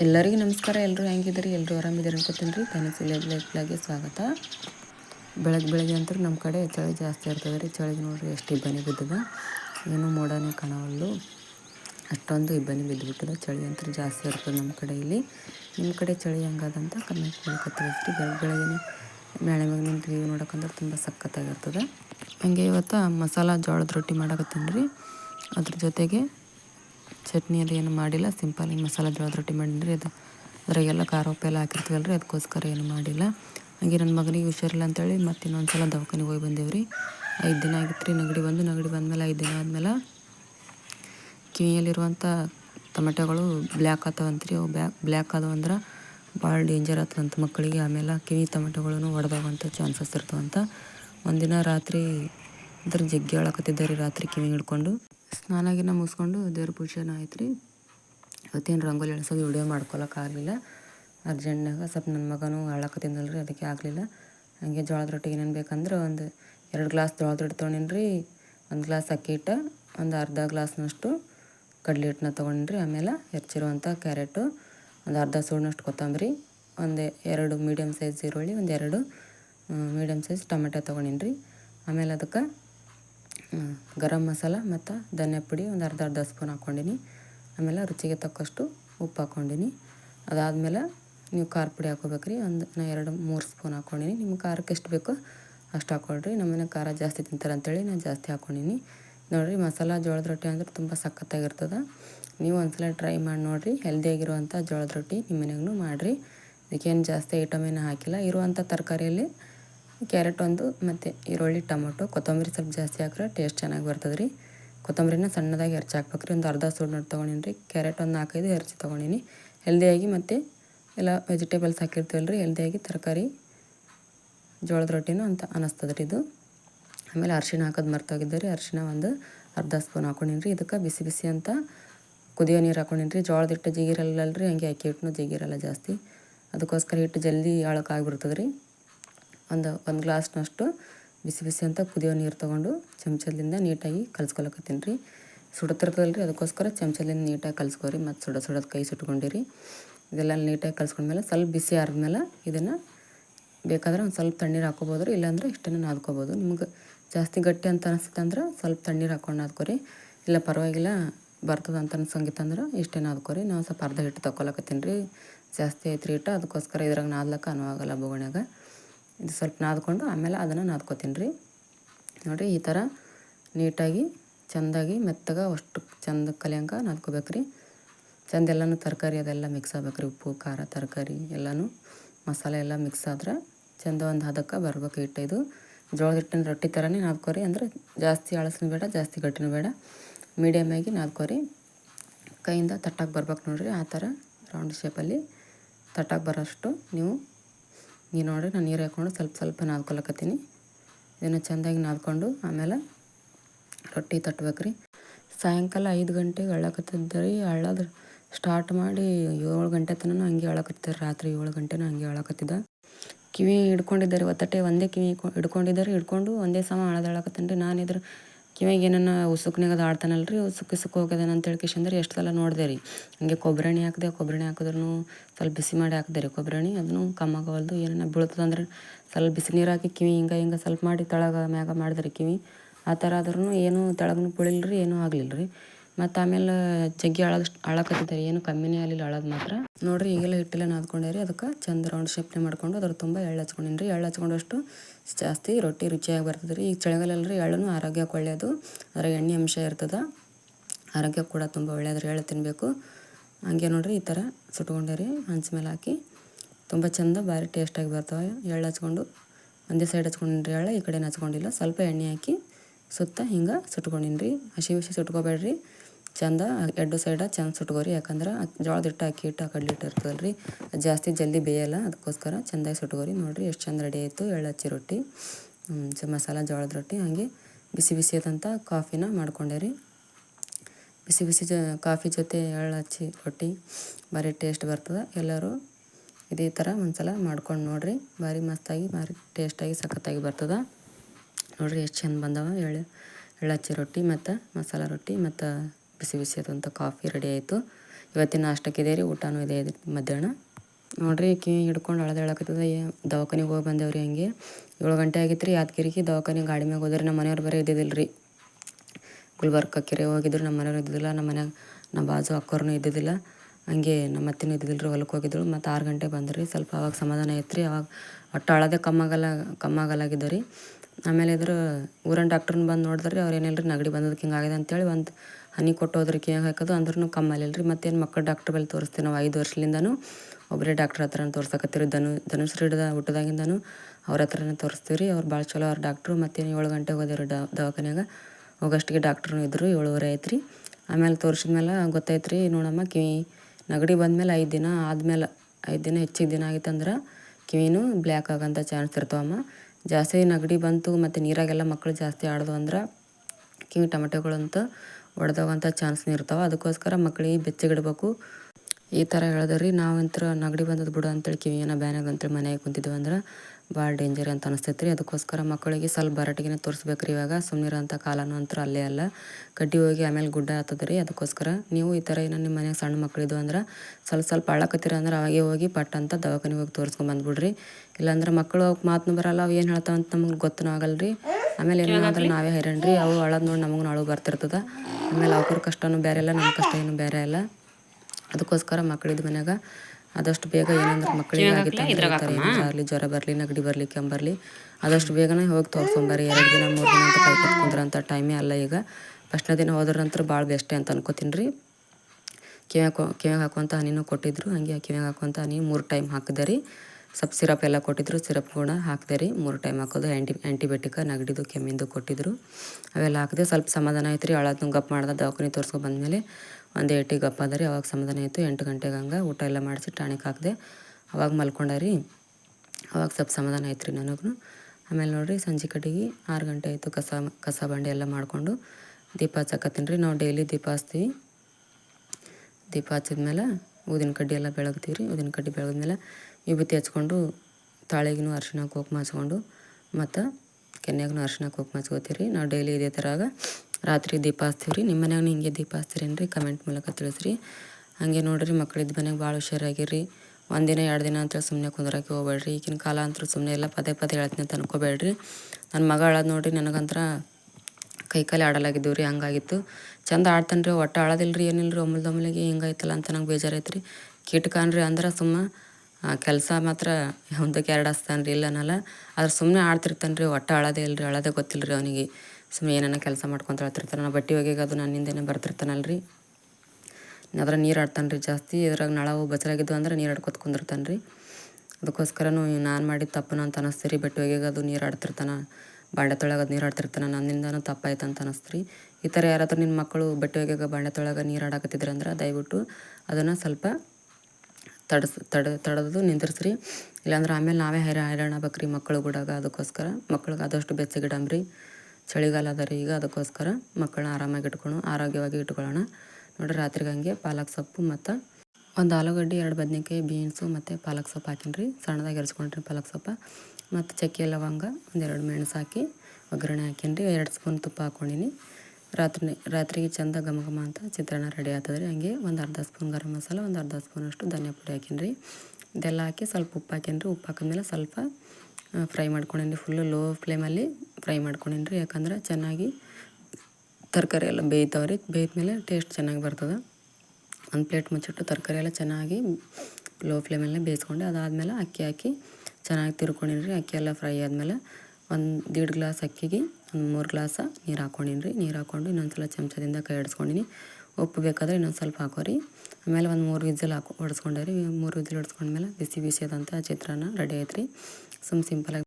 ಎಲ್ಲರಿಗೂ ನಮಸ್ಕಾರ ಎಲ್ಲರೂ ಹೆಂಗಿದ್ದೀರಿ? ಎಲ್ಲರೂ ಆರಾಮಿದ್ದೀರಿ ಅನ್ಕೋತೀನಿ ರೀ. ತನಿಸ್ ಲೈಫ್ಲಾಗೆ ಸ್ವಾಗತ. ಬೆಳಗ್ಗೆ ಬೆಳಗ್ಗೆ ಅಂತೂ ನಮ್ಮ ಕಡೆ ಚಳಿ ಜಾಸ್ತಿ ಇರ್ತದೆ ರೀ. ಚಳಿಗೆ ನೋಡ್ರಿ, ಎಷ್ಟು ಇಬ್ಬನಿ ಬಿದ್ದದ. ಏನು ಮೋಡನೇ ಕಾಣವಲ್ಲು ಅಷ್ಟೊಂದು ಇಬ್ಬನಿ ಬಿದ್ದುಬಿಟ್ಟದ ಚಳಿ ಅಂತೂ ಜಾಸ್ತಿ ಇರ್ತದೆ ನಮ್ಮ ಕಡೆ ಇಲ್ಲಿ. ನಿಮ್ಮ ಕಡೆ ಚಳಿ ಹೆಂಗಾದಂತ ಕಮೆಂಟ್ ಮಾಡಿ ತಿಳಿಸ್ರಿ ಬೆಳಗ್ಗೆ ಬೆಳಗ್ಗೆ ಮೇಳೆ ಮ್ಯಾಗ ನಿಂತು ವ್ಯೂ ನೋಡೋಕಂದ್ರೆ ತುಂಬ ಸಖತ್ತಾಗಿರ್ತದೆ. ಹಂಗೆ ಇವತ್ತು ಮಸಾಲ ಜೋಳದ ರೊಟ್ಟಿ ಮಾಡಕತ್ತೀನಿ ರೀ. ಅದ್ರ ಜೊತೆಗೆ ಚಟ್ನಿ ಅಲ್ಲಿ ಏನು ಮಾಡಿಲ್ಲ. ಸಿಂಪಲ್ ಮಸಾಲೆ ಜೋಳದ ರೊಟ್ಟಿ ಮಾಡಿದ್ರಿ ಅದು ಅದ್ರಾಗೆಲ್ಲ ಖಾರ ಉಪ್ಪು ಎಲ್ಲ ಹಾಕಿರ್ತೀವಲ್ಲ ರೀ ಅದಕ್ಕೋಸ್ಕರ ಏನು ಮಾಡಿಲ್ಲ. ಹಾಗೆ ನನ್ನ ಮಗನಿಗೆ ಹುಷಾರಿಲ್ಲ ಅಂತೇಳಿ ಮತ್ತೆ ಇನ್ನೊಂದು ಸಲ ದವಾಖಾನೆಗೆ ಹೋಗಿ ಬಂದೇವ್ರಿ. ಐದು ದಿನ ಆಗಿತ್ತು ರೀ ನೆಗಡಿ ಬಂದು, ನೆಗಡಿ ಬಂದಮೇಲೆ ಐದು ದಿನ ಆದಮೇಲೆ ಕಿವಿಯಲ್ಲಿರುವಂಥ ಟೊಮೆಟೊಗಳು ಬ್ಲ್ಯಾಕ್ ಆತವಂತ್ರಿ ಅವು ಬ್ಯಾಕ್ ಬ್ಲ್ಯಾಕ್ ಆದವು ಅಂದ್ರೆ ಭಾಳ ಡೇಂಜರ್ ಆಗ್ತದಂತ ಮಕ್ಕಳಿಗೆ. ಆಮೇಲೆ ಕಿವಿ ಟೊಮೆಟೊಗಳನ್ನು ಒಡೆದಾಗುವಂಥ ಚಾನ್ಸಸ್ ಇರ್ತವಂತ. ಒಂದಿನ ರಾತ್ರಿ ಇದ್ರ ಜಗ್ಗಿ ಹೇಳಕತ್ತಿದ್ದೆ ರೀ ರಾತ್ರಿ ಕಿವಿ ಹಿಡ್ಕೊಂಡು. ಸ್ನಾನ ಗಿನ ಮುಗಿಸ್ಕೊಂಡು ದೇವ್ರ ಪೂಜೆನ ಆಯ್ತು ರೀ ಇವತ್ತೇನು ರಂಗೋಲಿ ಎಳ್ಸೋದು ವಿಡಿಯೋ ಮಾಡ್ಕೊಳಕ್ಕಾಗಲಿಲ್ಲ ಅರ್ಜೆಂಟ್ನಾಗ ಸ್ವಲ್ಪ ನನ್ನ ಮಗನೂ ಅಳಕತ್ತಿದ್ದಲ್ಲ ರೀ ಅದಕ್ಕೆ ಆಗಲಿಲ್ಲ. ಹಾಗೆ ಜೋಳದ ರೊಟ್ಟಿಗೆ ಏನೇನು ಬೇಕಂದ್ರೆ ಒಂದು ಎರಡು ಗ್ಲಾಸ್ ಜೋಳದ ರೊಟ್ಟಿ ತೊಗೊಂಡಿನಿ ರೀ ಒಂದು ಗ್ಲಾಸ್ ಅಕ್ಕಿ ಹಿಟ್ಟು, ಒಂದು ಅರ್ಧ ಗ್ಲಾಸ್ನಷ್ಟು ಕಡಲೆ ಹಿಟ್ಟನ್ನ ತೊಗೊಂಡಿನಿ ರೀ ಆಮೇಲೆ ಹೆಚ್ಚಿರುವಂಥ ಕ್ಯಾರೆಟು, ಒಂದು ಅರ್ಧ ಸೂಡ್ನಷ್ಟು ಕೊತ್ತಂಬರಿ, ಒಂದು ಎರಡು ಮೀಡಿಯಮ್ ಸೈಜ್ ಈರುಳ್ಳಿ, ಒಂದು ಎರಡು ಮೀಡಿಯಮ್ ಸೈಜ್ ಟೊಮೆಟೊ ತೊಗೊಂಡಿನಿ ರೀ ಆಮೇಲೆ ಅದಕ್ಕೆ ಗರಂ ಮಸಾಲ ಮತ್ತು ಧನ್ಯ ಪುಡಿ ಒಂದು ಅರ್ಧ ಅರ್ಧ ಸ್ಪೂನ್ ಹಾಕ್ಕೊಂಡಿನಿ ಆಮೇಲೆ ರುಚಿಗೆ ತಕ್ಕಷ್ಟು ಉಪ್ಪು ಹಾಕ್ಕೊಂಡಿನಿ ಅದಾದಮೇಲೆ ನೀವು ಖಾರ ಪುಡಿ ಹಾಕೋಬೇಕ್ರಿ. ಒಂದು ನಾ ಎರಡು ಮೂರು ಸ್ಪೂನ್ ಹಾಕ್ಕೊಂಡಿನಿ ನಿಮ್ಗೆ ಖಾರಕ್ಕೆ ಎಷ್ಟು ಬೇಕೋ ಅಷ್ಟು ಹಾಕ್ಕೊಳ್ರಿ ನಮ್ಮನೆ ಖಾರ ಜಾಸ್ತಿ ತಿಂತಾರೆ ಅಂತೇಳಿ ನಾನು ಜಾಸ್ತಿ ಹಾಕ್ಕೊಂಡಿನಿ ನೋಡಿರಿ ಮಸಾಲ ಜೋಳದ ರೊಟ್ಟಿ ಅಂದ್ರೆ ತುಂಬ ಸಖತ್ತಾಗಿರ್ತದೆ. ನೀವು ಒಂದ್ಸಲ ಟ್ರೈ ಮಾಡಿ ನೋಡಿರಿ. ಹೆಲ್ದಿಯಾಗಿರುವಂಥ ಜೋಳದ ರೊಟ್ಟಿ ನಿಮ್ಮ ಮನೆಗೂ ಮಾಡಿರಿ. ಇದಕ್ಕೇನು ಜಾಸ್ತಿ ಐಟಮ್ ಏನು ಹಾಕಿಲ್ಲ. ಇರುವಂಥ ತರಕಾರಿಯಲ್ಲಿ ಕ್ಯಾರೆಟ್ ಒಂದು, ಮತ್ತು ಈರುಳ್ಳಿ, ಟೊಮೊಟೊ, ಕೊತ್ತಂಬರಿ ಸ್ವಲ್ಪ ಜಾಸ್ತಿ ಹಾಕ್ರೆ ಟೇಸ್ಟ್ ಚೆನ್ನಾಗಿ ಬರ್ತದೆ ರೀ. ಕೊತ್ತಂಬರಿನ ಸಣ್ಣದಾಗಿ ಹೆರ್ಚಿ ಹಾಕ್ಬೇಕು ರೀ ಒಂದು ಅರ್ಧ ನೋಡಿ ತೊಗೊಂಡಿನಿ ರೀ. ಕ್ಯಾರೆಟ್ ಒಂದು ನಾಲ್ಕೈದು ಹೆರ್ಚಿ ತೊಗೊಂಡಿನಿ. ಹೆಲ್ದಿಯಾಗಿ ಮತ್ತು ಎಲ್ಲ ವೆಜಿಟೇಬಲ್ಸ್ ಹಾಕಿರ್ತೀವಲ್ಲ ರೀ, ಹೆಲ್ದಿಯಾಗಿ ತರಕಾರಿ, ಜೋಳದ ರೊಟ್ಟಿನೂ ಅಂತ ಅನ್ನಿಸ್ತದೆ ರೀ ಇದು. ಆಮೇಲೆ ಅರ್ಶಿಣ ಹಾಕೋದು ಮರ್ತೋಗಿದ್ದೆ ರೀ, ಅರಿಶಿಣ ಒಂದು ಅರ್ಧ ಸ್ಪೂನ್ ಹಾಕೊಂಡಿನಿ ರೀ. ಇದಕ್ಕೆ ಬಿಸಿ ಬಿಸಿ ಅಂತ ಕುದಿಯೋ ನೀರು ಹಾಕೊಂಡಿನಿ ರೀ. ಜೋಳದ ಹಿಟ್ಟು ಜಿಗಿರಲ್ಲ ರೀ ಹಂಗೆ ಅಕ್ಕಿ ಹಿಟ್ಟನು ಜಿಗಿರಲ್ಲ ಜಾಸ್ತಿ. ಅದಕ್ಕೋಸ್ಕರ ಹಿಟ್ಟು ಜಲ್ದಿ ಆಳಕ್ಕಾಗ್ಬಿಡ್ತದೆ ರೀ. ಒಂದು ಒಂದು ಗ್ಲಾಸ್ನಷ್ಟು ಬಿಸಿ ಬಿಸಿ ಅಂತ ಕುದಿಯೋ ನೀರು ತೊಗೊಂಡು ಚಮಚದಿಂದ ನೀಟಾಗಿ ಕಲಸ್ಕೊಳಕತ್ತೀನಿ ರೀ. ಸುಡತಿರ್ತದಲ್ಲ ರೀ ಅದಕ್ಕೋಸ್ಕರ ಚಮಚದಿಂದ ನೀಟಾಗಿ ಕಲ್ಸ್ಕೊರಿ ಮತ್ತು ಸುಡ, ಸುಡೋದು ಕೈ ಸುಟ್ಕೊಂಡಿರಿ. ಇದೆಲ್ಲ ನೀಟಾಗಿ ಕಲ್ಸ್ಕೊಂಡ್ಮೇಲೆ ಸ್ವಲ್ಪ ಬಿಸಿ ಆದ್ಮೇಲೆ ಇದನ್ನು ಬೇಕಾದ್ರೆ ಒಂದು ಸ್ವಲ್ಪ ತಣ್ಣೀರು ಹಾಕೋಬೋದು ರೀ. ಇಲ್ಲಾಂದ್ರೆ ಇಷ್ಟನ್ನು ನಾದ್ಕೋಬೋದು. ನಿಮ್ಗೆ ಜಾಸ್ತಿ ಗಟ್ಟಿ ಅಂತ ಅನಿಸುತ್ತೆ ಅಂದ್ರೆ ಸ್ವಲ್ಪ ತಣ್ಣೀರು ಹಾಕೊಂಡು ನಾದ್ಕೊರಿ. ಇಲ್ಲ ಪರವಾಗಿಲ್ಲ ಬರ್ತದೆ ಅಂತ ಅನ್ಸಂಗಿತ್ತಂದ್ರೆ ಇಷ್ಟೇ ನಾದ್ಕೊರಿ. ನಾವು ಸ್ವಲ್ಪ ಅರ್ಧ ಹಿಟ್ಟು ತೊಗೊಳಕತ್ತೀನಿ ರೀ. ಜಾಸ್ತಿ ಐತ್ರಿ ಹಿಟ್ಟು. ಅದಕ್ಕೋಸ್ಕರ ಇದ್ರಾಗ ನಾದ್ಲಕ್ಕ ಅನುವಾಗಲ್ಲ ಬೋಗಣ್ಯಾಗ. ಇದು ಸ್ವಲ್ಪ ನಾದ್ಕೊಂಡು ಆಮೇಲೆ ಅದನ್ನು ನಾದ್ಕೋತೀನಿ ರೀ. ನೋಡಿರಿ ಈ ಥರ ನೀಟಾಗಿ ಚೆಂದಾಗಿ ಮೆತ್ತಗೆ ಅಷ್ಟು ಚೆಂದ ಕಲಿಯಂಗೆ ನಾದ್ಕೋಬೇಕು ರೀ. ಚೆಂದ ಎಲ್ಲನೂ ತರಕಾರಿ ಅದೆಲ್ಲ ಮಿಕ್ಸ್ ಆಗ್ಬೇಕು ರೀ. ಉಪ್ಪು, ಖಾರ, ತರಕಾರಿ ಎಲ್ಲನೂ ಮಸಾಲೆ ಎಲ್ಲ ಮಿಕ್ಸ್ ಆದ್ರೆ ಚೆಂದ ಒಂದು ಹದಕ್ಕೆ ಬರ್ಬೇಕು ಹಿಟ್ಟು ಇದು. ಜೋಳದ ಹಿಟ್ಟಿನ ರೊಟ್ಟಿ ಥರನೇ ನಾದ್ಕೋರಿ ಅಂದರೆ ಜಾಸ್ತಿ ಅಳಸನೂ ಬೇಡ, ಜಾಸ್ತಿ ಗಟ್ಟಿನೂ ಬೇಡ. ಮೀಡಿಯಮಾಗಿ ನಾದ್ಕೋರಿ. ಕೈಯಿಂದ ತಟ್ಟಕ್ಕೆ ಬರ್ಬೇಕು ನೋಡಿರಿ ಆ ಥರ ರೌಂಡ್ ಶೇಪಲ್ಲಿ ತಟ್ಟಕ್ಕೆ ಬರೋಷ್ಟು ನೀವು ನೀವು ನೋಡಿ, ನಾನು ನೀರು ಹಾಕ್ಕೊಂಡು ಸ್ವಲ್ಪ ಸ್ವಲ್ಪ ನಾದ್ಕೊಳಕತ್ತೀನಿ ಇದನ್ನು ಚೆಂದಾಗಿ ನಾದ್ಕೊಂಡು ಆಮೇಲೆ ರೊಟ್ಟಿ ತಟ್ಬೇಕು ರೀ ಸಾಯಂಕಾಲ ಐದು ಗಂಟೆಗೆ ಅಳ್ಳಕತ್ತಿದ್ದ ರೀ ಅಳ್ಳೋದು ಸ್ಟಾರ್ಟ್ ಮಾಡಿ ಏಳು ಗಂಟೆ ತನಕ ಹಂಗೆ ಅಳಕತ್ತಿದ್ದಾರೆ ರಾತ್ರಿ ಏಳು ಗಂಟೆನೂ ಹಂಗೆ ಅಳಕತ್ತಿದ್ದ ಕಿವಿ ಹಿಡ್ಕೊಂಡಿದ್ದಾರೆ ಒತ್ತಟೆ ಒಂದೇ ಕಿವಿ ಹಿಡ್ಕೊಂಡಿದ್ದಾರೆ ಹಿಡ್ಕೊಂಡು ಒಂದೇ ಸಮ ಅಳದಳಕತ್ತೇನೆ ರೀ ನಾನು ಇದ್ರ ಕಿವಿಗೆ ಏನನ್ನ ಅದು ಆಡ್ತಾನಲ್ಲ ರೀ ಉಸುಕ್ ಇಸುಕ್ ಅಂತ ಅಂತೇಳಿ ಕಿಶಂದ್ರೆ ಎಷ್ಟು ಸಲ ನೋಡಿದೆ ರೀ. ಹಂಗೆ ಕೊಬ್ಬರಿ ಹಾಕಿದೆ ಕೊಬ್ಬರಿ ಹಾಕಿದ್ರೂ ಸ್ವಲ್ಪ ಬಿಸಿ ಮಾಡಿ ಹಾಕಿದೆ ರೀ ಕೊಬ್ಬರಿ ಅದನ್ನು ಕಮ್ಮಾಗವಲ್ದು ಏನನ್ನ ಬೀಳ್ತದಂದ್ರೆ ಸ್ವಲ್ಪ ಬಿಸಿ ನೀರು ಹಾಕಿ ಕಿವಿ ಹಿಂಗೆ ಹಿಂಗೆ ಸ್ವಲ್ಪ ಮಾಡಿ ತಳಗ ಮ್ಯಾಗ ಮಾಡಿದ್ರಿ ಕಿವಿ. ಆ ಥರ ಆದ್ರೂ ಏನೂ ತಳಗನ್ನು ಪುಳಿಲ್ರಿ, ಏನೂ ಆಗಲಿಲ್ಲ ರೀ ಮತ್ತು ಆಮೇಲೆ ಜಗ್ಗಿ ಅಳೋದು ಅಳಕತ್ತಿದ್ದಾರೆ ಏನು ಕಮ್ಮಿನೇ ಆಗಲಿಲ್ಲ ಅಳೋದು ಮಾತ್ರ. ನೋಡಿರಿ, ಈಗೆಲ್ಲ ಹಿಟ್ಟೆಲ್ಲ ನಾದ್ಕೊಂಡೆ ಅದಕ್ಕೆ ಚಂದ ರೌಂಡ್ ಶೇಪ್ನೆ ಮಾಡಿಕೊಂಡು ಅದ್ರ ತುಂಬ ಎಳ್ಳು ಹಚ್ಕೊಂಡಿನಿ ರೀ. ಎಳ್ಳು ಹಚ್ಕೊಂಡಷ್ಟು ಜಾಸ್ತಿ ರೊಟ್ಟಿ ರುಚಿಯಾಗಿ ಬರ್ತದೆ ರೀ. ಈಗ ಚಳಿಗಾಲ ರೀ ಎಳ್ಳು ಆರೋಗ್ಯಕ್ಕೆ ಒಳ್ಳೆಯದು ಅದರ ಎಣ್ಣೆ ಅಂಶ ಇರ್ತದೆ. ಆರೋಗ್ಯ ಕೂಡ ತುಂಬ ಒಳ್ಳೆಯದು ರೀ, ಎಳ್ಳು ತಿನ್ನಬೇಕು ಹಂಗೆ ನೋಡಿರಿ, ಈ ಥರ ಸುಟ್ಕೊಂಡೆ ರೀ, ಹಂಚ ಮೇಲೆ ಹಾಕಿ. ತುಂಬ ಚಂದ, ಭಾರಿ ಟೇಸ್ಟಾಗಿ ಬರ್ತವೆ. ಎಳ್ಳು ಹಚ್ಕೊಂಡು ಒಂದೇ ಸೈಡ್ ಹಚ್ಕೊಂಡಿನಿ ಎಳ್ಳು, ಈ ಕಡೆ ಹಚ್ಕೊಂಡಿಲ್ಲ. ಸ್ವಲ್ಪ ಎಣ್ಣೆ ಹಾಕಿ ಸುತ್ತ ಹಿಂಗೆ ಸುಟ್ಕೊಂಡಿನಿ ರೀ. ಹಸಿ ಹಸಿ ಸುಟ್ಕೋಬೇಡ್ರಿ. ಚಂದ, ಎರಡು ಸೈಡ ಚಂದ ಸುಟ್ಕೋರಿ, ಯಾಕಂದ್ರೆ ಜೋಳದ ಹಿಟ್ಟು ಅಕ್ಕಿ ಹಿಟ್ಟು ಕಡ್ಲಿ ಹಿಟ್ಟು ಇರ್ತದಲ್ಲ ರೀ ಜಾಸ್ತಿ ಜಲ್ದಿ ಬೇಯಲ್ಲ, ಅದಕ್ಕೋಸ್ಕರ ಚೆಂದಾಗಿ ಸುಟ್ಕೋರಿ ನೋಡಿರಿ, ಎಷ್ಟು ಚಂದ ರೆಡಿ ಆಯಿತು ಎಳ್ಳಚ್ಚಿ ರೊಟ್ಟಿ ಮಸಾಲ ಜೋಳದ ರೊಟ್ಟಿ, ಹಾಗೆ ಬಿಸಿ ಬಿಸಿ ಆದಂಥ ಕಾಫಿನ ಮಾಡ್ಕೊಂಡೆ ರೀ. ಬಿಸಿ ಬಿಸಿ ಜ ಕಾಫಿ ಜೊತೆ ಎಳ್ಳು ಹಚ್ಚಿ ರೊಟ್ಟಿ, ಭಾರಿ ಟೇಸ್ಟ್ ಬರ್ತದೆ. ಎಲ್ಲರೂ ಇದೇ ಥರ ಒಂದು ಸಲ ಮಾಡ್ಕೊಂಡು ನೋಡಿರಿ, ಭಾರಿ ಮಸ್ತಾಗಿ, ಭಾರಿ ಟೇಸ್ಟಾಗಿ ಸಖತ್ತಾಗಿ ಬರ್ತದೆ. ನೋಡಿರಿ ಎಷ್ಟು ಚಂದ ಬಂದವ ಎಳ್ಳು ಎಳ್ಳಚ್ಚಿ ರೊಟ್ಟಿ ಮತ್ತು ಮಸಾಲ ರೊಟ್ಟಿ ಮತ್ತು ಬಿಸಿ ಬಿಸಿ ಆದಂಥ ಕಾಫಿ ರೆಡಿ ಆಯಿತು. ಇವತ್ತಿನ ನಾಷ್ಟಕ್ಕಿದೆ ರೀ, ಊಟನೂ ಇದೆ ಮಧ್ಯಾಹ್ನ. ನೋಡ್ರಿ ಈಕೆ ಹಿಡ್ಕೊಂಡು ಅಳದ ಹೇಳಕತ್ತದ ದವಾಖಾನಿಗೆ ಹೋಗಿ ಬಂದೇವ್ರಿ ಹಂಗೆ. ಏಳು ಗಂಟೆ ಆಗಿತ್ತು ರೀ ಯಾದಗಿರಿಗೆ ದವಾಖಾನಿಗೆ ಗಾಡಿ ಮ್ಯಾಗ ಹೋದ್ರೆ ನಮ್ಮ ಮನೆಯವ್ರು ಬರೀ ಇದ್ದಿದ್ದಿಲ್ಲ ರೀ ಗುಲ್ಬರ್ಗ ಕೆರೆ ಹೋಗಿದ್ರು ನಮ್ಮ ಮನೆಯವ್ರು ಇದ್ದಿದ್ದಿಲ್ಲ ನಮ್ಮ ಮನ್ಯಾಗ ನಮ್ಮ ಬಾಜು ಅಕ್ಕವ್ರನ್ನೂ ಇದ್ದಿದ್ದಿಲ್ಲ ಹಂಗೆ ನಮ್ಮ ಅತ್ತೆನೂ ಇದ್ದಿದ್ದಿಲ್ಲ ರೀ ಹೊಲಕ್ಕೆ ಹೋಗಿದ್ರು. ಮತ್ತು ಆರು ಗಂಟೆಗೆ ಬಂದ್ರಿ, ಸ್ವಲ್ಪ ಅವಾಗ ಸಮಾಧಾನ ಐತ್ರಿ ರೀ ಅವಾಗ ಒಟ್ಟು ಅಳದೆ ಕಮ್ಮಾಗಲ್ಲ ಕಮ್ಮಾಗಲಾಗಿದ್ದ ರೀ. ಆಮೇಲೆ ಇದ್ರ ಊರನ್ ಡಾಕ್ಟ್ರನ್ನ ಬಂದು ನೋಡಿದ್ರಿ, ಅವ್ರು ಏನಿಲ್ಲ ರೀ ನಗಡಿ ಬಂದದಕ್ಕೆ ಹಿಂಗಾಗಿದೆ ಅಂತೇಳಿ ಒಂದು ಹನಿ ಕೊಟ್ಟು ಹೋದ್ರಿ ಕಿವಿಯಾಗ ಹಾಕೋದು ಅಂದ್ರೂ ಕಮ್ಮಲಿಲ್ಲ ರೀ. ಮತ್ತೇನು ಮಕ್ಕಳು ಡಾಕ್ಟ್ರ್ ಬಳಿ ತೋರಿಸ್ತೀವಿ ನಾವು ಐದು ವರ್ಷದಿಂದನು ಒಬ್ಬರೇ ಡಾಕ್ಟ್ರ್ ಹತ್ರ ತೋರ್ಸಕತ್ತೀರಿ ಧನು ಧನುಷ್ ಹಿಡ್ದ ಹುಟ್ಟದಾಗಿಂದನೂ ಅವ್ರ ಹತ್ರನೇ ತೋರಿಸ್ತೀವಿ ರೀ. ಅವ್ರು ಭಾಳ ಚಲೋ ಅವ್ರ ಡಾಕ್ಟ್ರು ಮತ್ತೇನು ಏಳು ಗಂಟೆಗೆ ಹೋದೇವ್ರಿ ದವಾಖಾನ್ಯಾಗ. ಹೋಗಷ್ಟಿಗೆ ಡಾಕ್ಟ್ರೂ ಇದ್ದರು ಏಳುವರೆ ಆಯ್ತು ರೀ ಆಮೇಲೆ ತೋರಿಸಿದ್ಮೇಲೆ ಗೊತ್ತಾಯ್ತು ರೀ ನೋಡಮ್ಮ ಕಿವಿ ನೆಗಡಿ ಬಂದಮೇಲೆ ಐದು ದಿನ ಆದಮೇಲೆ ಐದು ದಿನ ಹೆಚ್ಚಿಗೆ ದಿನ ಆಗಿತ್ತಂದ್ರೆ ಕಿವಿನೂ ಬ್ಲ್ಯಾಕ್ ಆಗೋಂಥ ಚಾನ್ಸ್ ಇರ್ತಾವಮ್ಮ. ಜಾಸ್ತಿ ನೆಗಡಿ ಬಂತು, ಮತ್ತು ನೀರಾಗೆಲ್ಲ ಮಕ್ಕಳು ಜಾಸ್ತಿ ಆಡ್ದು ಅಂದ್ರೆ ಕಿವಿ ಟೊಮೆಟೊಗಳಂತ ಒಡೆದೋಗಂಥ ಚಾನ್ಸ್ನ ಇರ್ತಾವೆ. ಅದಕ್ಕೋಸ್ಕರ ಮಕ್ಕಳಿಗೆ ಬೆಚ್ಚಗಿಡ್ಬೇಕು. ಈ ಥರ ಹೇಳಿದ್ರಿ. ನಾವಂತ್ರ ನೆಗಡಿ ಬಂದದ ಬಿಡು ಅಂತೇಳಿ ಏನೋ ಬ್ಯಾನಾಗ ಅಂತೇಳಿ ಮನೆಗೆ ಕುಂತಿದ್ವಿ ಅಂದ್ರೆ ಭಾಳ ಡೇಂಜರ್ ಅಂತ ಅನಿಸ್ತೈತೆ ರೀ ಅದಕ್ಕೋಸ್ಕರ ಮಕ್ಕಳಿಗೆ ಸ್ವಲ್ಪ ಬರಟಿಗೆನೆ ತೋರಿಸ್ಬೇಕು ರೀ ಇವಾಗ. ಸುಮ್ಮನಿರೋಂಥ ಕಾಲನೂ ಅಂತೂ ಅಲ್ಲೇ ಅಲ್ಲ. ಕಡ್ಡಿ ಹೋಗಿ ಆಮೇಲೆ ಗುಡ್ಡ ಆಗ್ತದೆ ರೀ. ಅದಕ್ಕೋಸ್ಕರ ನೀವು ಈ ಥರ ಏನೋ ನಿಮ್ಮ ಮನೆಗೆ ಸಣ್ಣ ಮಕ್ಕಳಿದ್ದು ಅಂದ್ರೆ ಸ್ವಲ್ಪ ಸ್ವಲ್ಪ ಅಳಕತ್ತೀರ ಅಂದ್ರೆ ಅವಾಗೆ ಹೋಗಿ ಪಟ್ ಅಂತ ದವಾಖಾನೆಗೆ ಹೋಗಿ ತೋರಿಸ್ಕೊಂಬಂದ್ಬಿಡ್ರಿ ಇಲ್ಲಾಂದ್ರೆ ಮಕ್ಕಳು ಮಾತನ್ನು ಬರಲ್ಲ. ಅವು ಏನು ಹೇಳ್ತಾವ ಅಂತ ನಮ್ಗೆ ಗೊತ್ತೂ ಆಗಲ್ಲ ರೀ. ಆಮೇಲೆ ಏನಾದ್ರೆ ನಾವೇ ಹೈರಣ್ರಿ ಅವು ಅಳೋದು ನೋಡಿ ನಮಗೆ ಅಳು ಬರ್ತಿರ್ತದೆ. ಆಮೇಲೆ ಅವ್ರ ಕಷ್ಟವೂ ಬೇರೆ ಇಲ್ಲ, ನಮ್ಮ ಕಷ್ಟ ಏನು ಬೇರೆ ಇಲ್ಲ. ಅದಕ್ಕೋಸ್ಕರ ಮಕ್ಕಳಿದ್ದ ಮನ್ಯಾಗ ಆದಷ್ಟು ಬೇಗ ಏನಂದ್ರೆ ಮಕ್ಕಳಿಗೆ ಆಗಲಿ ಜ್ವರ ಬರಲಿ ನೆಗಡಿ ಬರಲಿ ಕೆಮ್ಮು ಆದಷ್ಟು ಬೇಗನೆ ಹೋಗಿ ತೋರಿಸ್ಕೊಂಬರ್ರಿ ಎರಡು ದಿನ ಮೂರು ದಿನ ಅಂತ ಕೈ ಕಟ್ಕೊಂಡ್ರಂಥ ಟೈಮೇ ಅಲ್ಲ ಈಗ. ಫಸ್ಟ್ನೇ ದಿನ ಹೋದ್ರ ನಂತರ ಭಾಳ ಬೆಸ್ಟೇ ಅಂತ ಅನ್ಕೋತೀನಿ ರೀ ಕಿವ್ಯಾಗ ಕಿವ್ಯಾಗ ಹಾಕುವಂಥ ಹನಿನೂ ಕೊಟ್ಟಿದ್ರು. ಹಂಗೆ ಕಿವ್ಯಾಗ ಹಾಕುವಂಥ ಹನಿ ಮೂರು ಟೈಮ್ ಹಾಕಿದೆ ರೀ. ಸ್ವಲ್ಪ ಸಿರಪ್ ಎಲ್ಲ ಕೊಟ್ಟಿದ್ರು ಸಿರಪ್ ಕೂಡ ಹಾಕಿದೆ ರೀ. ಮೂರು ಟೈಮ್ ಹಾಕೋದು ಆ್ಯಂಟಿ ಆ್ಯಂಟಿಬಯೋಟಿಕ ನಗಡಿದು ಕೆಮ್ಮಿಂದು ಕೊಟ್ಟಿದ್ರು. ಅವೆಲ್ಲ ಹಾಕಿದೆ ಸ್ವಲ್ಪ ಸಮಾಧಾನ ಆಯ್ತು ರೀ. ಅಳದು ಗಪ್ ಮಾಡ್ದೆ ದವಾಖಾನೆ ತೋರಿಸ್ಕೊಂಡು ಬಂದಮೇಲೆ ಒಂದು ಏಟಿಗೆ ಗಪ್ಪ ಅದ ರೀ ಅವಾಗ ಸಮಾಧಾನ ಆಯಿತು. ಎಂಟು ಗಂಟೆಗೆ ಹಂಗೆ ಊಟ ಎಲ್ಲ ಮಾಡಿಸಿ ಟಾಣಿಕ್ ಹಾಕಿದೆ ಅವಾಗ ಮಲ್ಕೊಂಡ ರೀ ಅವಾಗ ಸ್ವಲ್ಪ ಸಮಾಧಾನ ಆಯ್ತು ರೀ ನನಗೂ ಆಮೇಲೆ ನೋಡಿರಿ ಸಂಜೆ ಕಟ್ಟಿಗೆ ಆರು ಗಂಟೆ ಆಯಿತು ಕಸ ಕಸ ಬಂಡೆ ಎಲ್ಲ ಮಾಡಿಕೊಂಡು ದೀಪ ಹಚ್ಚಕತ್ತೀನಿ ರೀ. ನಾವು ಡೈಲಿ ದೀಪ ಹಚ್ತೀವಿ. ದೀಪ ಹಚ್ಚಿದ್ಮೇಲೆ ಊದಿನ ಕಡ್ಡಿ ಎಲ್ಲ ಬೆಳಗ್ತೀವಿ ರೀ. ಊದಿನ ಕಡ್ಡಿ ಬೆಳಗಿದ್ಮೇಲೆ ವಿಭೂತಿ ಹಚ್ಕೊಂಡು ತಾಳಿಗೂ ಅರ್ಶಿನ ಕುಂಕುಮ ಹಚ್ಕೊಂಡು ಮತ್ತು ಕೆನ್ಯಾಗೂ ಅರ್ಶಿನ ಕುಂಕುಮ ಹಚ್ಕೋತೀವಿ ರೀ. ನಾವು ಡೈಲಿ ಇದೇ ಥರಾಗ ರಾತ್ರಿ ದೀಪ ಹಚ್ತೀವಿ ರೀ ನಿಮ್ಮ ಮನ್ಯಾಗ ಹಿಂಗೆ ದೀಪ ಹಚ್ತೀರೇನು ಕಮೆಂಟ್ ಮೂಲಕ ತಿಳಿಸ್ರಿ. ಹಾಗೆ ನೋಡಿರಿ ಮಕ್ಕಳಿದ್ದ ಮನೆಗೆ ಭಾಳ ಹುಷಾರಾಗಿರಿ ಒಂದಿನ ಎರಡು ದಿನ ಅಂತ ಸುಮ್ಮನೆ ಕುಂದ್ರಕ್ಕೆ ಹೋಗ್ಬೇಡ್ರಿ. ಈಗಿನ ಕಾಲ ಅಂತೂ ಸುಮ್ಮನೆ ಎಲ್ಲ ಪದೇ ಪದೇ ಹೇಳ್ತೀನಿ ಅಂತ ಅನ್ಕೋಬೇಡ್ರಿ. ನನ್ನ ಮಗ ಅಳೋದು ನೋಡಿರಿ, ನನಗಂತ್ರ ಕೈ ಕಾಲು ಆಡಲಾಗಿದ್ದೀವಿ ರೀ ಹಂಗಾಗಿತ್ತು. ಚಂದ ಆಡ್ತಾನೆ ರೀ ಒಟ್ಟು ಆಳೋದಿಲ್ಲ ರೀ ಏನಿಲ್ಲ ರೀ ಒಮ್ಮಲ್ದೊಮ್ಮಲಿಗೆ ಹಿಂಗಾಯ್ತಲ್ಲ ಅಂತ ನಂಗೆ ಬೇಜಾರೈತೆ ರೀ ಕಿಟ್ಕಾನ್ರಿ ಅಂದ್ರೆ ಸುಮ್ಮ ಕೆಲಸ ಮಾತ್ರ ಒಂದಕ್ಕೆ ಎರಡು ಹಸ್ತಾನೆ ರೀ ಇಲ್ಲ ಅನ್ನಲ್ಲ. ಆದ್ರೆ ಸುಮ್ಮನೆ ಆಡ್ತಿರ್ತಾನೆ ರೀ ಒಟ್ಟು ಅಳೋದೇ ಇಲ್ಲ ರೀ ಅಳೋದೇ ಗೊತ್ತಿಲ್ಲ ರೀ ಅವನಿಗೆ. ಸುಮ್ಮನೆ ಏನಾನ ಕೆಲಸ ಮಾಡ್ಕೊಂತ ಹೇಳ್ತಿರ್ತಾನೆ ನಾ ಬಟ್ಟೆ ಅದು ನನ್ನಿಂದೇನೆ ಬರ್ತಿರ್ತಾನಲ್ಲ ರೀ ಅದ್ರ ನೀರು ಆಡ್ತಾನೆ ರೀ ಜಾಸ್ತಿ. ಇದ್ರಾಗ ನಳವು ಬಚ್ಚಲಾಗಿದ್ದು ಅಂದ್ರೆ ನೀರು ಆಡ್ಕೊತ ಕುಂದಿರ್ತಾನೆ ರೀ ಅದಕ್ಕೋಸ್ಕರನೂ ನಾನು ಮಾಡಿದ ತಪ್ಪನ ಅಂತ ಅನಿಸ್ತೀರಿ. ಬಟ್ಟೆ ಅದು ನೀರು ಆಡ್ತಿರ್ತಾನೆ, ಬಾಂಡೆ ತೊಳಗೆ ಅದು ನೀರು ಆಡ್ತಿರ್ತಾನೆ, ನನ್ನಿಂದನೂ ತಪ್ಪಾಯ್ತು ಅಂತ ಅನಿಸ್ತೀರಿ. ಈ ಥರ ಯಾರಾದ್ರೂ ನಿನ್ನ ಮಕ್ಕಳು ಬಟ್ಟೆ ಒಗೆಯಾಗ ಬಾಂಡೆ ತೊಳಗೆ ನೀರು ಆಡಾಕತ್ತಿದ್ರೆ ಅಂದ್ರೆ ದಯವಿಟ್ಟು ಅದನ್ನು ಸ್ವಲ್ಪ ತಡಸ್, ತಡ, ತಡೆದು ನಿಂದಿರ್ಸ್ರಿ. ಇಲ್ಲಾಂದ್ರೆ ಆಮೇಲೆ ನಾವೇ ಹೈರಾ, ಹೈರಾಣ ಬೇಕ್ರಿ ಮಕ್ಕಳು ಗುಡಾಗ ಅದಕ್ಕೋಸ್ಕರ. ಮಕ್ಳಿಗೆ ಆದಷ್ಟು ಬೆಚ್ಚಗಿಡಂಬ್ರಿ ಚಳಿಗಾಲ ಅದ ರೀ ಈಗ ಅದಕ್ಕೋಸ್ಕರ ಮಕ್ಕಳನ್ನ ಆರಾಮಾಗಿ ಇಟ್ಕೊಂಡು ಆರೋಗ್ಯವಾಗಿ ಇಟ್ಕೊಳ್ಳೋಣ. ನೋಡಿರಿ ರಾತ್ರಿಗೆ ಹಂಗೆ ಪಾಲಕ್ ಸೊಪ್ಪು ಮತ್ತು ಒಂದು ಆಲೂಗಡ್ಡೆ, ಎರಡು ಬದನೆಕಾಯಿ, ಬೀನ್ಸು ಮತ್ತು ಪಾಲಕ್ ಸೊಪ್ಪು ಹಾಕಿನಿ ರೀ. ಸಣ್ಣದಾಗಿ ಎರ್ಸ್ಕೊಂಡ್ರಿ ಪಾಲಕ್ ಸೊಪ್ಪು. ಮತ್ತು ಚಕ್ಕೆ ಲವಂಗ ಒಂದೆರಡು ಮೆಣಸು ಹಾಕಿ ಒಗ್ಗರಣೆ ಹಾಕಿನ್ರಿ ರೀ. ಎರಡು ಸ್ಪೂನ್ ತುಪ್ಪ ಹಾಕ್ಕೊಂಡಿನಿ ರಾತ್ರಿ ರಾತ್ರಿಗೆ ಚಂದ ಘಮ ಘಮ ಅಂತ ಚಿತ್ರಾನ್ನ ರೆಡಿ ಆಗ್ತದೆ ರೀ ಹಂಗೆ ಒಂದು ಅರ್ಧ ಸ್ಪೂನ್ ಗರಂ ಮಸಾಲ, ಒಂದು ಅರ್ಧ ಸ್ಪೂನಷ್ಟು ಧನಿಯಾ ಪುಡಿ ಹಾಕಿನ್ರಿ. ಇದೆಲ್ಲ ಹಾಕಿ ಸ್ವಲ್ಪ ಉಪ್ಪು ಹಾಕಿನ್ರಿ. ಉಪ್ಪು ಹಾಕಿದ್ಮೇಲೆ ಸ್ವಲ್ಪ ಫ್ರೈ ಮಾಡ್ಕೊಂಡೇನಿ ಫುಲ್ಲು ಲೋ ಫ್ಲೇಮಲ್ಲಿ ಫ್ರೈ ಮಾಡ್ಕೊಂಡೇನಿ ಯಾಕಂದ್ರೆ ಚೆನ್ನಾಗಿ ತರಕಾರಿ ಎಲ್ಲ ಬೇಯ್ತಾವ್ರಿ. ಬೇಯ್ದ್ಮೇಲೆ ಟೇಸ್ಟ್ ಚೆನ್ನಾಗಿ ಬರ್ತದೆ. ಒಂದು ಪ್ಲೇಟ್ ಮುಚ್ಚಿಟ್ಟು ತರಕಾರಿ ಎಲ್ಲ ಚೆನ್ನಾಗಿ ಲೋ ಫ್ಲೇಮಲ್ಲೇ ಬೇಯಿಸ್ಕೊಂಡು ಅದಾದಮೇಲೆ ಅಕ್ಕಿ ಹಾಕಿ ಚೆನ್ನಾಗಿ ತಿರ್ಕೊಂಡಿನ್ರಿ. ಅಕ್ಕಿ ಎಲ್ಲ ಫ್ರೈ ಆದಮೇಲೆ ಒಂದು ದೀಡ್ ಗ್ಲಾಸ್ ಅಕ್ಕಿಗೆ ಒಂದು ಮೂರು ಗ್ಲಾಸ ನೀರು ಹಾಕ್ಕೊಂಡಿನಿ ರೀ. ನೀರು ಹಾಕ್ಕೊಂಡು ಸಲ ಚಮಚದಿಂದ ಕೈ ಹಿಡ್ಸ್ಕೊಂಡಿನಿ. ಉಪ್ಪು ಬೇಕಾದರೆ ಇನ್ನೊಂದು ಸ್ವಲ್ಪ ಹಾಕೋರಿ. ಆಮೇಲೆ ಒಂದು ಮೂರು ವಿಜಿಲ್ ಹಾಕೊ ಹೊಡ್ಸ್ಕೊಂಡೆ ರೀ ಮೂರು ವಿಸಿಲ್ ಹೊಡ್ಸ್ಕೊಂಡ್ಮೇಲೆ ಬಿಸಿ ಬಿಸಿ ಆದಂಥ ಚಿತ್ರಾನ್ನ ರೆಡಿ ಆಯ್ತು ರೀ ಸುಮ್ ಸಿಂಪಲಾಗಿ